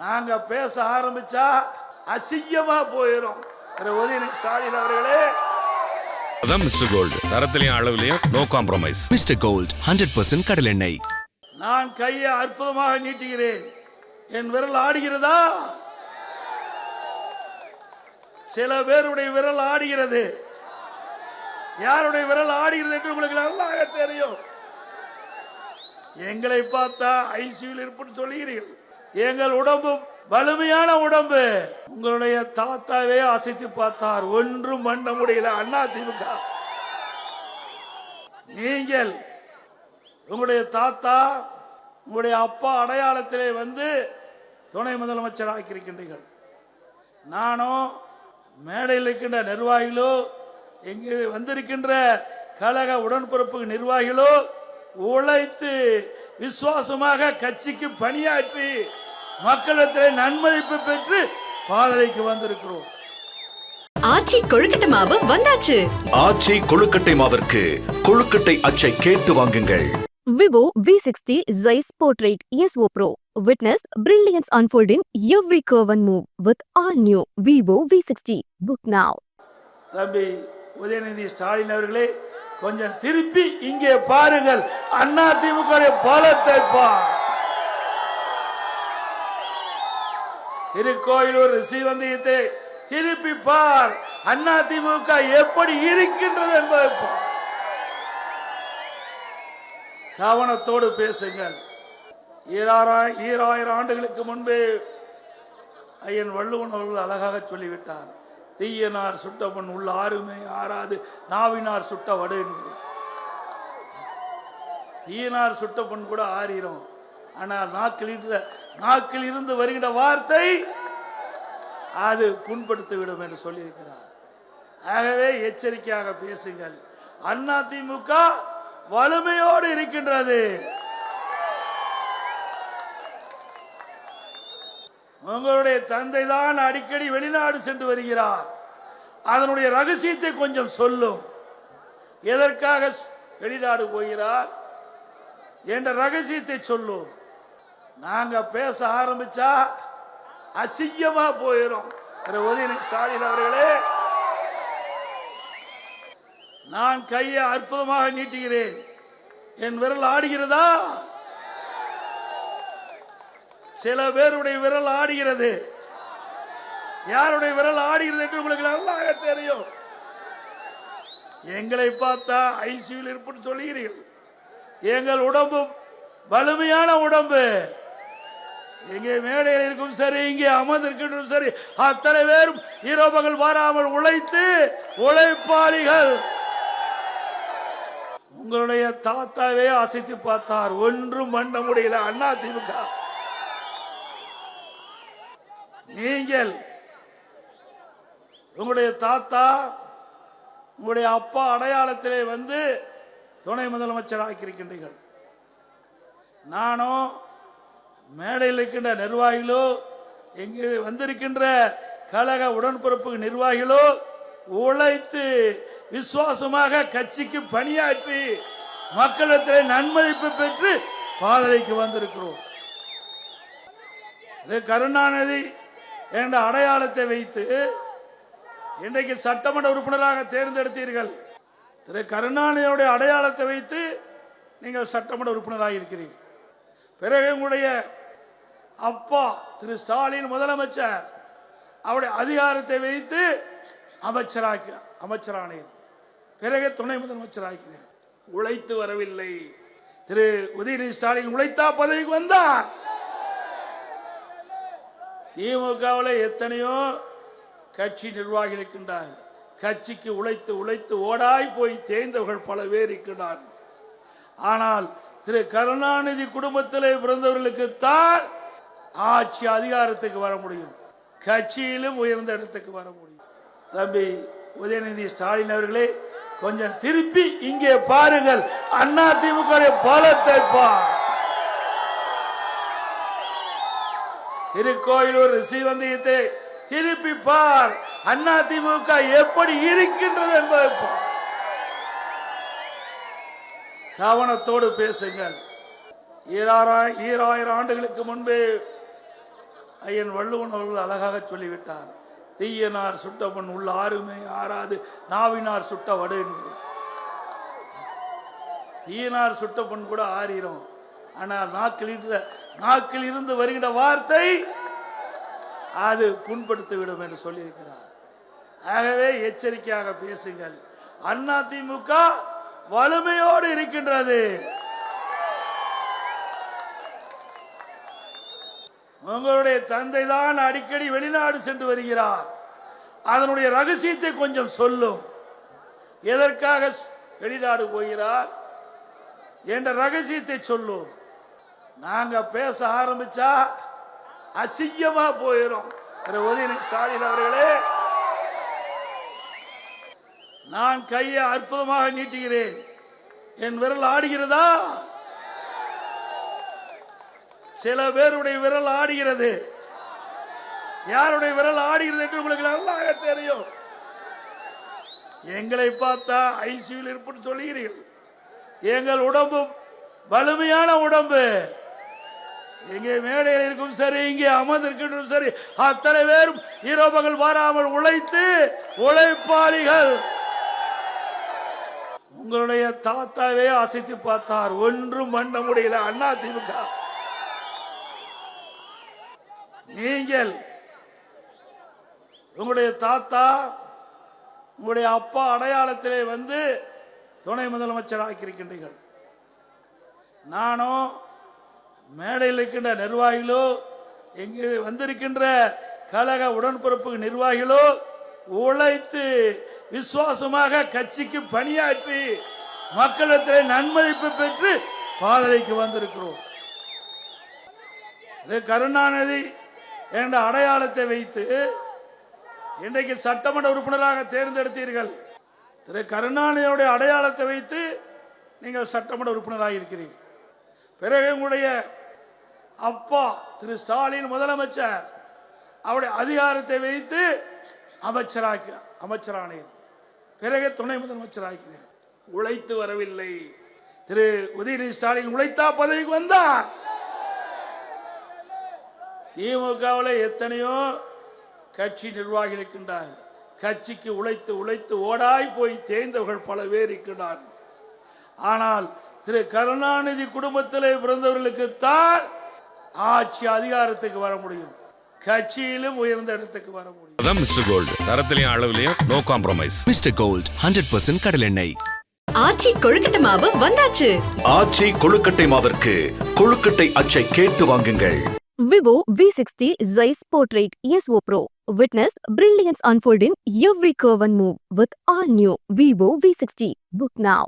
நாங்க பேச ஆரம்பிச்சா அசிங்கமா போயிடும் உதயநிதி ஸ்டாலின் அவர்களே. அதான் மிஸ்டர் கோல்டு. தரத்திலையும் அளவுலயும் no compromise mister gold hundred percent கடலெண்ணெய் நான் கையை அற்புதமாக நீட்டுகிறேன். என் விரல் ஆடுகிறதா? சில பேருடைய விரல் ஆடுகிறது. யாருடைய விரல் ஆடுகிறது என்று உங்களுக்கு நல்லாக தெரியும். எங்களை பார்த்தா ஐசியூவில் இருப்புன்னு சொல்லுகிறீர்கள். எங்கள் உடம்பு வலிமையான உடம்பு. உங்களுடைய தாத்தாவே அசைத்து பார்த்தார். ஒன்றும் பண்ண முடியல. அண்ணா திமுக. நீங்கள் உங்களுடைய தாத்தா உங்களுடைய அப்பா அடையாளத்திலே வந்து துணை முதலமைச்சர் ஆக்கியிருக்கின்றீர்கள். நானும் மேடையில் இருக்கின்ற நிர்வாகிகளோ இங்கு வந்திருக்கின்ற கழக உடன்பிறப்பு நிர்வாகிகளோ உழைத்து விசுவாசமாக கட்சிக்கு பணியாற்றி மக்களிடத்திலே நன்மதிப்பு பெற்று பாதனைக்கு வந்திருக்கிறோம் ஆச்சி கொழுக்கட்டை மாவு வந்தாச்சு ஆச்சி கொழுக்கட்டை மாவிற்கு கொழுக்கட்டை அச்சை கேட்டு வாங்குங்கள் Vivo V60 Zeiss Portrait ESO Pro. Witness brilliance unfold in every curve and move with all new Vivo V60. Book now. தம்பி உதயநிதி ஸ்டாலின் அவர்களே கொஞ்சம் திருப்பி இங்கே பாருங்கள். அண்ணா திமுக பலத்தை பார் திருக்கோயிலூர் ரிஷிவந்தயத்தை திருப்பி பார். அண்ணா திமுக எப்படி இருக்கின்றது என்பதை பார். கவனத்தோடு பேசுங்கள். ஈராயிரம் ஈராயிரம் ஆண்டுகளுக்கு முன்பே ஐயன் வள்ளுவன் அவர்கள் அழகாக சொல்லிவிட்டார். தீயனார் சுட்டவன் உள்ள ஆறுமே ஆறாது நாவினார் சுட்ட வடு என்று. தீயனார் சுட்டவன் கூட ஆறிரும். ஆனால் நாக்கில் நாக்கில் இருந்து வருகின்ற வார்த்தை அது புண்படுத்திவிடும் என்று சொல்லியிருக்கிறார். ஆகவே எச்சரிக்கையாக பேசுங்கள். அண்ணா திமுக வலிமையோடு இருக்கின்றது. உங்களுடைய தந்தை தான் அடிக்கடி வெளிநாடு சென்று வருகிறார். அதனுடைய ரகசியத்தை கொஞ்சம் சொல்லும். எதற்காக வெளிநாடு போகிறார்? என்ற ரகசியத்தை சொல்லும். நாங்க பேச ஆரம்பிச்சா அசிங்கமா போயிடும் உதயநிதி ஸ்டாலின் அவர்களே நான் கையை அற்புதமாக நீட்டுகிறேன். என் விரல் ஆடுகிறதா? சில பேருடைய விரல் ஆடுகிறது. யாருடைய விரல் ஆடுகிறது என்று உங்களுக்கு நல்லாக தெரியும். எங்களை பார்த்தா ஐசியூவில் இருப்புன்னு சொல்லுகிறீர்கள். எங்கள் உடம்பு வலிமையான உடம்பு. எங்கே மேடையில் இருக்கும் சரி இங்கே அமர்ந்திருக்கின்றும் சரி அத்தனை பேரும் இரவுகள் வராமல் உழைத்து உழைப்பாளிகள். உங்களுடைய தாத்தாவே அசைத்து பார்த்தார். ஒன்றும் பண்ண முடியல. அண்ணா திமுக. நீங்கள் உங்களுடைய தாத்தா உங்களுடைய அப்பா அடையாளத்திலே வந்து துணை முதலமைச்சர் ஆக்கியிருக்கின்றீர்கள். நானும் மேடையில் இருக்கின்ற நிர்வாகிகளோ எங்கு வந்திருக்கின்ற கழக உடன்பிறப்பு நிர்வாகிகளோ உழைத்து விசுவாசமாக கட்சிக்கு பணியாற்றி மக்களிடத்திலே நன்மதிப்பு பெற்று பாதலைக்கு வந்திருக்கிறோம். இது கருணாநிதி என்ற அடையாளத்தை வைத்து இன்றைக்கு சட்டமன்ற உறுப்பினராக தேர்ந்தெடுத்தீர்கள். திரு. கருணாநிதியுடைய அடையாளத்தை வைத்து நீங்கள் சட்டமன்ற உறுப்பினராக இருக்கிறீர்கள். பிறகு உங்களுடைய அப்பா திரு. ஸ்டாலின் முதலமைச்சர் அவருடைய அதிகாரத்தை வைத்து அமைச்சராக்கி அமைச்சரானேன் பிறகு துணை முதலமைச்சராகிறேன் உழைத்து வரவில்லை. திரு. உதயநிதி ஸ்டாலின் உழைத்தா பதவிக்கு வந்தார். திமுகவில் எத்தனையோ கட்சி நிர்வாகிகள் இருக்கின்றார்கள் கட்சிக்கு உழைத்து உழைத்து ஓடாய் போய் தேய்ந்தவர்கள் பல பேர் இருக்கிறார்கள் ஆனால் திரு கருணாநிதி குடும்பத்திலே பிறந்தவர்களுக்கு தான் ஆட்சி அதிகாரத்துக்கு வர முடியும். கட்சியிலும் உயர்ந்த இடத்துக்கு வர முடியும். தம்பி உதயநிதி ஸ்டாலின் அவர்களே கொஞ்சம் திருப்பி இங்கே பாருங்கள். அண்ணா திமுக பலத்தை பார் திருக்கோயிலூர் ரிஷிவந்தயத்தை திருப்பி பார். அண்ணா திமுக எப்படி இருக்கின்றது என்பதை கவனத்தோடு பேசுங்கள். ஈராயிரம் ஈராயிரம் ஆண்டுகளுக்கு முன்பே ஐயன் வள்ளுவன் அவர்கள் அழகாக சொல்லிவிட்டார். தீயனார் சுட்டவன் உள்ள ஆறுமே ஆறாது நாவினார் சுட்ட வடு என்று. தீயனார் சுட்டப்பன் கூட ஆறிரும். ஆனால் நாக்கில் நாக்கில் இருந்து வருகின்ற வார்த்தை அது புண்படுத்திவிடும் என்று சொல்லியிருக்கிறார். ஆகவே எச்சரிக்கையாக பேசுங்கள். அண்ணா திமுக வலிமையோடு இருக்கின்றது. உங்களுடைய தந்தை தான் அடிக்கடி வெளிநாடு சென்று வருகிறார். அதனுடைய ரகசியத்தை கொஞ்சம் சொல்லும். எதற்காக வெளிநாடு போகிறார் என்ற ரகசியத்தை சொல்லும். நாங்க பேச ஆரம்பிச்சா அசிங்கமா போயிடும் உதயநிதி ஸ்டாலின் அவர்களே நான் கையை அற்புதமாக நீட்டுகிறேன். என் விரல் ஆடுகிறதா? சில பேருடைய விரல் ஆடுகிறது. யாருடைய விரல் ஆடுகிறது என்று உங்களுக்கு நல்லாக தெரியும். எங்களை பார்த்தா ஐசியூவில் இருப்புன்னு சொல்லுகிறீர்கள். எங்கள் உடம்பு வலிமையான உடம்பு. எங்கே மேடையில் இருக்கும் சரி இங்கே அமர்ந்திருக்கின்றும் சரி அத்தனை பேரும் இரவுகள் வராமல் உழைத்து உழைப்பாளிகள். உங்களுடைய தாத்தாவே அசைத்து பார்த்தார் ஒன்றும் பண்ண முடியல அண்ணா திமுக. நீங்கள் உங்களுடைய தாத்தா உங்களுடைய அப்பா அடையாளத்திலே வந்து துணை முதலமைச்சர் ஆக்கியிருக்கின்றீர்கள் நானும் மேடையில் இருக்கின்ற நிர்வாகிகளோ எங்கே வந்திருக்கின்ற கழக உடன்பிறப்பு நிர்வாகிகளோ உழைத்து விசுவாசமாக கட்சிக்கு பணியாற்றி மக்களிடத்தில் நன்மதிப்பு பெற்று பாதலைக்கு வந்திருக்கிறோம். கருணாநிதி என்ற அடையாளத்தை வைத்து இன்றைக்கு சட்டமன்ற உறுப்பினராக தேர்ந்தெடுத்தீர்கள். திரு கருணாநிதியுடைய அடையாளத்தை வைத்து நீங்கள் சட்டமன்ற உறுப்பினராக இருக்கிறீர்கள். பிறகு உங்களுடைய அப்பா திரு ஸ்டாலின் முதலமைச்சர் அவருடைய அதிகாரத்தை வைத்து அமைச்சராக்கி அமைச்சரானேன். பிறகு துணை முதலமைச்சராகிறேன் உழைத்து வரவில்லை. திரு உதயநிதி ஸ்டாலின் உழைத்தா பதவிக்கு வந்தார். திமுகவில் எத்தனையோ கட்சி நிர்வாகிகள் இருக்கின்றார்கள் கட்சிக்கு உழைத்து உழைத்து ஓடாய் போய் தேய்ந்தவர்கள் பல பேர் இருக்கின்றார்கள். ஆனால் திரு கருணாநிதி குடும்பத்திலே பிறந்தவர்களுக்குத்தான் ஆட்சி அதிகாரத்துக்கு வர முடியும். கட்சியிலும் உயர்ந்த இடத்துக்கு வர முடியும். அதான் மிஸ்டர் கோல்டு. தரத்திலையும் அளவுலயும் no compromise mister gold hundred percent கடலெண்ணெய் ஆச்சி கொழுக்கட்டை மாவு வந்தாச்சு. ஆச்சி கொழுக்கட்டை மாவிற்கு கொழுக்கட்டை அச்சை கேட்டு வாங்குங்கள். Vivo V60 Zeiss Portrait ESO Pro. Witness brilliance unfold in every curve and move with all new Vivo V60. Book now.